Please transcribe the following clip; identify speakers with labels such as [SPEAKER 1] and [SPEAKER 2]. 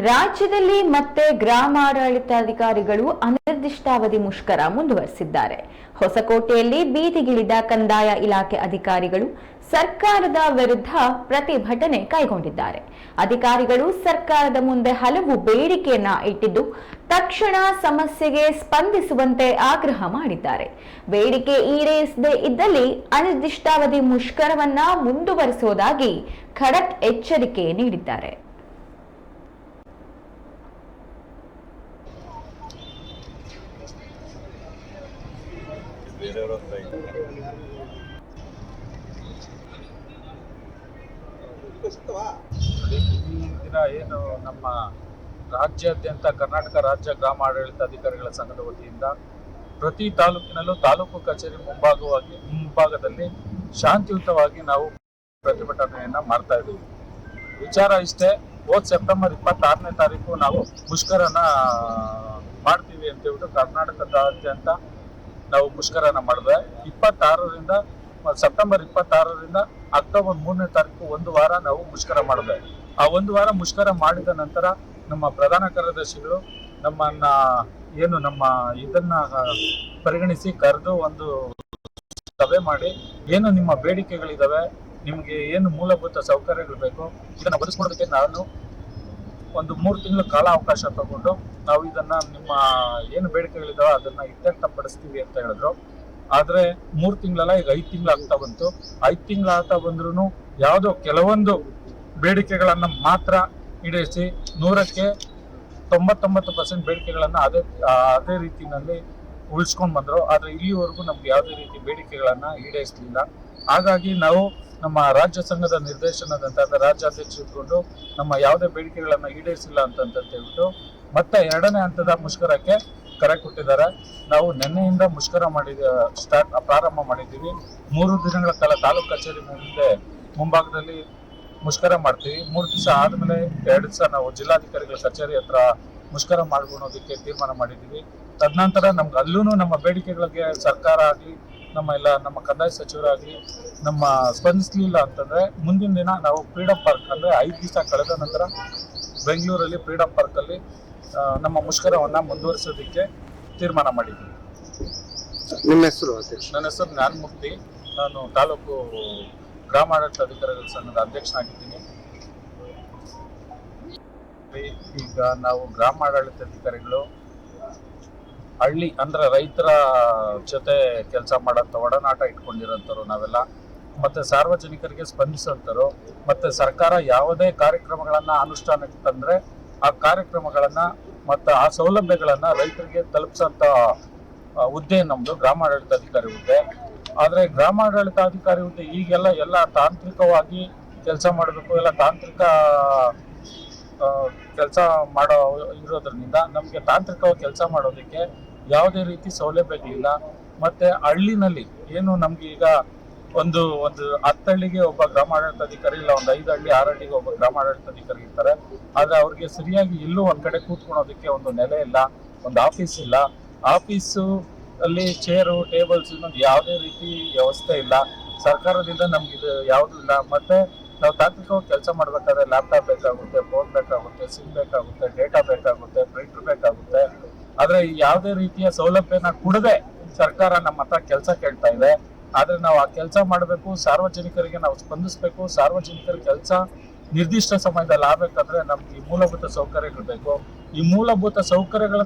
[SPEAKER 1] ರಾಜ್ಯದಲ್ಲಿ ಮತ್ತೆ ಗ್ರಾಮಾಡಳಿತಾಧಿಕಾರಿಗಳು ಅನಿರ್ದಿಷ್ಟಾವಧಿ ಮುಷ್ಕರ ಮುಂದುವರೆಸಿದ್ದಾರೆ. ಹೊಸಕೋಟೆಯಲ್ಲಿ ಬೀದಿಗಿಳಿದ ಕಂದಾಯ ಇಲಾಖೆ ಅಧಿಕಾರಿಗಳು ಸರ್ಕಾರದ ವಿರುದ್ಧ ಪ್ರತಿಭಟನೆ ಕೈಗೊಂಡಿದ್ದಾರೆ. ಅಧಿಕಾರಿಗಳು ಸರ್ಕಾರದ ಮುಂದೆ ಹಲವು ಬೇಡಿಕೆಯನ್ನ ಇಟ್ಟಿದ್ದು, ತಕ್ಷಣ ಸಮಸ್ಯೆಗೆ ಸ್ಪಂದಿಸುವಂತೆ ಆಗ್ರಹ ಮಾಡಿದ್ದಾರೆ. ಬೇಡಿಕೆ ಈಡೇರಿಸದೇ ಇದ್ದಲ್ಲಿ ಅನಿರ್ದಿಷ್ಟಾವಧಿ ಮುಷ್ಕರವನ್ನ ಮುಂದುವರಿಸುವುದಾಗಿ ಖಡಕ್ ಎಚ್ಚರಿಕೆ ನೀಡಿದ್ದಾರೆ.
[SPEAKER 2] ದಿನ ಏನು ನಮ್ಮ ರಾಜ್ಯಾದ್ಯಂತ ಕರ್ನಾಟಕ ರಾಜ್ಯ ಗ್ರಾಮ ಆಡಳಿತಾಧಿಕಾರಿಗಳ ಸಂಘದ ವತಿಯಿಂದ ಪ್ರತಿ ತಾಲೂಕಿನಲ್ಲೂ ತಾಲೂಕು ಕಚೇರಿ ಮುಂಭಾಗವಾಗಿ ಮುಂಭಾಗದಲ್ಲಿ ಶಾಂತಿಯುತವಾಗಿ ನಾವು ಪ್ರತಿಭಟನೆಯನ್ನ ಮಾಡ್ತಾ ಇದ್ದೀವಿ. ವಿಚಾರ ಇಷ್ಟೇ, ಹೋದ್ ಸೆಪ್ಟೆಂಬರ್ ಇಪ್ಪತ್ತಾರನೇ ತಾರೀಕು ನಾವು ಮುಷ್ಕರನ ಮಾಡ್ತೀವಿ ಅಂತ ಹೇಳ್ಬಿಟ್ಟು ಕರ್ನಾಟಕದಾದ್ಯಂತ ನಾವು ಮುಷ್ಕರನ ಮಾಡಿದ್ರೆ ಇಪ್ಪತ್ತಾರರಿಂದ, ಸೆಪ್ಟೆಂಬರ್ ಇಪ್ಪತ್ತಾರರಿಂದ ಅಕ್ಟೋಬರ್ ಮೂರನೇ ತಾರೀಕು ಒಂದು ವಾರ ನಾವು ಮುಷ್ಕರ ಮಾಡಿದೆ. ಆ ಒಂದು ವಾರ ಮುಷ್ಕರ ಮಾಡಿದ ನಂತರ ನಮ್ಮ ಪ್ರಧಾನ ಕಾರ್ಯದರ್ಶಿಗಳು ನಮ್ಮನ್ನ, ಏನು ನಮ್ಮ ಇದನ್ನ ಪರಿಗಣಿಸಿ ಕರೆದು ಒಂದು ಸಭೆ ಮಾಡಿ, ಏನು ನಿಮ್ಮ ಬೇಡಿಕೆಗಳಿದಾವೆ, ನಿಮಗೆ ಏನು ಮೂಲಭೂತ ಸೌಕರ್ಯಗಳು ಬೇಕು, ಇದನ್ನ ಬದಲಿಸ್ಕೊಡೋದಕ್ಕೆ ನಾನು ಒಂದು ಮೂರು ತಿಂಗಳ ಕಾಲ ಅವಕಾಶ ತಗೊಂಡು ನಾವು ಇದನ್ನ ನಿಮ್ಮ ಏನು ಬೇಡಿಕೆಗಳಿದಾವೆ ಅದನ್ನ ಇತ್ಯರ್ಥಪಡಿಸ್ತೀವಿ ಅಂತ ಹೇಳಿದ್ರು. ಆದ್ರೆ ಮೂರು ತಿಂಗಳಲ್ಲ, ಈಗ ಐದು ತಿಂಗಳು ಆಗ್ತಾ ಬಂತು. ಐದು ತಿಂಗಳು ಆಗ್ತಾ ಬಂದ್ರು ಯಾವುದೋ ಕೆಲವೊಂದು ಬೇಡಿಕೆಗಳನ್ನ ಮಾತ್ರ ಈಡೇರಿಸಿ ನೂರಕ್ಕೆ ತೊಂಬತ್ತೊಂಬತ್ತು ಪರ್ಸೆಂಟ್ ಬೇಡಿಕೆಗಳನ್ನ ಅದೇ ಅದೇ ರೀತಿನಲ್ಲಿ ಉಳಿಸ್ಕೊಂಡು ಬಂದರು. ಆದರೆ ಇಲ್ಲಿವರೆಗೂ ನಮ್ಗೆ ಯಾವುದೇ ರೀತಿ ಬೇಡಿಕೆಗಳನ್ನ ಈಡೇರಿಸಲಿಲ್ಲ. ಹಾಗಾಗಿ ನಾವು ನಮ್ಮ ರಾಜ್ಯ ಸಂಘದ ನಿರ್ದೇಶನದಂತ ರಾಜ್ಯಾಧ್ಯಕ್ಷರು ರಾಜ್ಯಾಧ್ಯಕ್ಷ ಇಟ್ಕೊಂಡು ನಮ್ಮ ಯಾವುದೇ ಬೇಡಿಕೆಗಳನ್ನ ಈಡೇರಿಸಿಲ್ಲ ಅಂತ ಹೇಳ್ಬಿಟ್ಟು ಮತ್ತೆ ಎರಡನೇ ಹಂತದ ಮುಷ್ಕರಕ್ಕೆ ಕರೆ ಕೊಟ್ಟಿದ್ದಾರೆ. ನಾವು ನಿನ್ನೆಯಿಂದ ಮುಷ್ಕರ ಮಾಡಿದ, ಸ್ಟಾರ್ಟ್, ಪ್ರಾರಂಭ ಮಾಡಿದ್ದೀವಿ. ಮೂರು ದಿನಗಳ ಕಾಲ ತಾಲೂಕು ಕಚೇರಿ ಮುಂದೆ, ಮುಂಭಾಗದಲ್ಲಿ ಮುಷ್ಕರ ಮಾಡ್ತೀವಿ. ಮೂರು ದಿವಸ ಆದ್ಮೇಲೆ ಎರಡು ದಿವಸ ನಾವು ಜಿಲ್ಲಾಧಿಕಾರಿಗಳ ಕಚೇರಿ ಹತ್ರ ಮುಷ್ಕರ ಮಾಡ್ಕೊಳೋದಕ್ಕೆ ತೀರ್ಮಾನ ಮಾಡಿದ್ದೀವಿ. ತದನಂತರ ನಮ್ಗೆ ಅಲ್ಲೂ ನಮ್ಮ ಬೇಡಿಕೆಗಳಿಗೆ ಸರ್ಕಾರ ಆಗಲಿ ನಮ್ಮ ಎಲ್ಲ ನಮ್ಮ ಕಂದಾಯ ಸಚಿವರಾಗಿ ನಮ್ಮ ಸ್ಪಂದಿಸಲಿಲ್ಲ ಅಂತಂದ್ರೆ ಮುಂದಿನ ದಿನ ನಾವು ಫ್ರೀಡಮ್ ಪಾರ್ಕ್ ಅಂದ್ರೆ ಐದು ದಿವಸ ಕಳೆದ ನಂತರ ಬೆಂಗಳೂರಲ್ಲಿ ಫ್ರೀಡಮ್ ಪಾರ್ಕ್ ಅಲ್ಲಿ ನಮ್ಮ ಮುಷ್ಕರವನ್ನ ಮುಂದುವರಿಸೋದಕ್ಕೆ ತೀರ್ಮಾನ ಮಾಡಿದ್ದೀವಿ
[SPEAKER 3] ನಿಮ್ಮ ಹೆಸರು ಅಧ್ಯಕ್ಷ?
[SPEAKER 2] ನನ್ನ ಹೆಸರು ಜ್ಞಾನಮೂರ್ತಿ. ನಾನು ತಾಲೂಕು ಗ್ರಾಮಾಡಳಿತ ಅಧಿಕಾರಿಗಳ ಸಂಘದ ಅಧ್ಯಕ್ಷನಾಗಿದ್ದೀನಿ. ಈಗ ನಾವು ಗ್ರಾಮಾಡಳಿತಾಧಿಕಾರಿಗಳು ಹಳ್ಳಿ ಅಂದ್ರೆ ರೈತರ ಜೊತೆ ಕೆಲಸ ಮಾಡೋಂಥ ಒಡನಾಟ ಇಟ್ಕೊಂಡಿರೋಂಥವ್ರು ನಾವೆಲ್ಲ. ಮತ್ತೆ ಸಾರ್ವಜನಿಕರಿಗೆ ಸ್ಪಂದಿಸೋಂಥವ್ರು, ಮತ್ತೆ ಸರ್ಕಾರ ಯಾವುದೇ ಕಾರ್ಯಕ್ರಮಗಳನ್ನ ಅನುಷ್ಠಾನಕ್ಕೆ ತಂದ್ರೆ ಆ ಕಾರ್ಯಕ್ರಮಗಳನ್ನ ಮತ್ತೆ ಆ ಸೌಲಭ್ಯಗಳನ್ನ ರೈತರಿಗೆ ತಲುಪಿಸೋಂಥ ಹುದ್ದೆ ನಮ್ದು ಗ್ರಾಮಾಡಳಿತಾಧಿಕಾರಿ ಹುದ್ದೆ. ಆದ್ರೆ ಗ್ರಾಮಾಡಳಿತಾಧಿಕಾರಿ ಹುದ್ದೆ ಈಗೆಲ್ಲ ಎಲ್ಲ ತಾಂತ್ರಿಕವಾಗಿ ಕೆಲಸ ಮಾಡಬೇಕು, ಎಲ್ಲ ತಾಂತ್ರಿಕ ಕೆಲಸ ಮಾಡೋ ಇರೋದ್ರಿಂದ ನಮಗೆ ತಾಂತ್ರಿಕವಾಗಿ ಕೆಲಸ ಮಾಡೋದಕ್ಕೆ ಯಾವುದೇ ರೀತಿ ಸೌಲಭ್ಯಗಳಿಲ್ಲ. ಮತ್ತೆ ಹಳ್ಳಿನಲ್ಲಿ ಏನು ನಮ್ಗೆ ಈಗ ಒಂದು ಒಂದು ಹತ್ತು ಹಳ್ಳಿಗೆ ಒಬ್ಬ ಗ್ರಾಮಾಡಳಿತಾಧಿಕಾರಿ ಇಲ್ಲ, ಒಂದು ಐದು ಹಳ್ಳಿ, ಆರು ಹಳ್ಳಿಗೆ ಒಬ್ಬ ಗ್ರಾಮಾಡಳಿತಾಧಿಕಾರಿ ಇರ್ತಾರೆ. ಆದ್ರೆ ಅವ್ರಿಗೆ ಸರಿಯಾಗಿ ಎಲ್ಲೂ ಒಂದ್ ಕಡೆ ಕೂತ್ಕೊಳೋದಕ್ಕೆ ಒಂದು ನೆಲೆ ಇಲ್ಲ, ಒಂದು ಆಫೀಸ್ ಇಲ್ಲ. ಆಫೀಸು ಅಲ್ಲಿ ಚೇರು, ಟೇಬಲ್ಸ್ ಇನ್ನೊಂದು ಯಾವುದೇ ರೀತಿ ವ್ಯವಸ್ಥೆ ಇಲ್ಲ. ಸರ್ಕಾರದಿಂದ ನಮ್ಗೆ ಇದು ಯಾವುದು ಇಲ್ಲ. ಮತ್ತೆ ನಾವು ತಾಂತ್ರಿಕವಾಗಿ ಕೆಲಸ ಮಾಡಬೇಕಾದ್ರೆ ಲ್ಯಾಪ್ಟಾಪ್ ಬೇಕಾಗುತ್ತೆ ಫೋನ್ ಬೇಕಾಗುತ್ತೆ ಸಿಮ್ ಬೇಕಾಗುತ್ತೆ ಡೇಟಾ ಬೇಕಾಗುತ್ತೆ ಪ್ರಿಂಟರ್ ಬೇಕಾಗುತ್ತೆ. ಆದರೆ ಯಾವುದೇ ರೀತಿಯ ಸೌಲಭ್ಯನ ಕೊಡದೆ ಸರ್ಕಾರ ನಮ್ಮ ಹತ್ರ ಕೆಲಸ ಕೇಳ್ತಾ ಇದೆ. ಆದರೆ ನಾವು ಆ ಕೆಲಸ ಮಾಡಬೇಕು, ಸಾರ್ವಜನಿಕರಿಗೆ ನಾವು ಸ್ಪಂದಿಸಬೇಕು, ಸಾರ್ವಜನಿಕರ ಕೆಲಸ ನಿರ್ದಿಷ್ಟ ಸಮಯದಲ್ಲಿ ಆಗ್ಬೇಕಂದ್ರೆ ನಮ್ಗೆ ಈ ಮೂಲಭೂತ ಸೌಕರ್ಯಗಳು ಬೇಕು. ಈ ಮೂಲಭೂತ ಸೌಕರ್ಯಗಳ